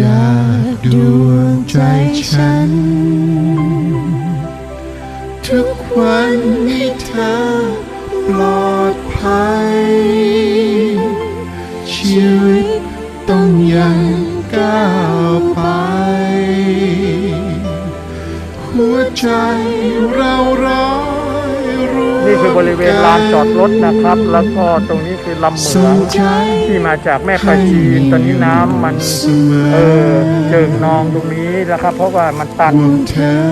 จากดวงใจฉัน ทุกวันให้เธอปลอดภัย ชีวิตต้องยังก้าวไป หัวใจเราร้อยรู้ นี่คือบริเวณลานจอดรถนะครับ แล้วก็ตรงนี้คือลำเหมืองที่มาจากแม่ปลาจีน ตอนนี้น้ำมันเออเจิ่งนองตรงนี้นะครับ เพราะว่ามันตัน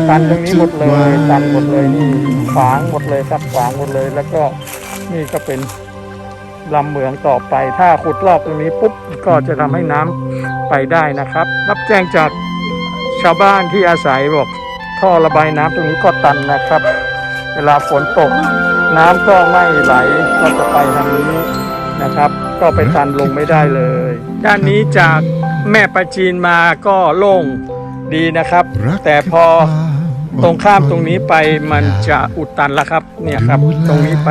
ตันตรงนี้หมดเลยตันหมดเลยนี่ขวางหมดเลยครับขวางหมดเลย แล้วก็นี่ก็เป็นลำเหมืองต่อไป ถ้าขุดลอกตรงนี้ปุ๊บก็จะทำให้น้ำไปได้นะครับ รับแจ้งจากชาวบ้านที่อาศัยบอกท่อระบายน้ำตรงนี้ก็ตันนะครับ เวลาฝนตก น้ำก็ไม่ไหลก็จะไปทางนี้นะครับ ก็ไปตันลงไม่ได้เลย ด้านนี้จากแม่ปลาจีนมาก็โล่งดีนะครับ แต่พอตรงข้ามตรงนี้ไปมันจะอุดตันแล้วครับเนี่ยครับ ตรงนี้ไป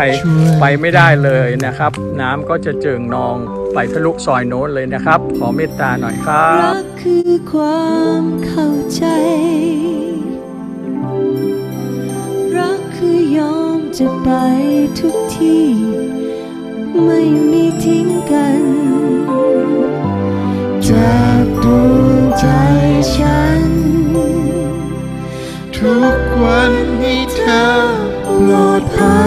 ไปไม่ได้เลยนะครับ น้ำก็จะเจิ่งนองไปทะลุซอยโน้นเลยนะครับ ขอเมตตาหน่อยครัรับกคือความเข้าใจ จะไปทุกที่ ไม่มีทิ้งกัน จากดวงใจฉัน ทุกวันให้เธอปลอดภัย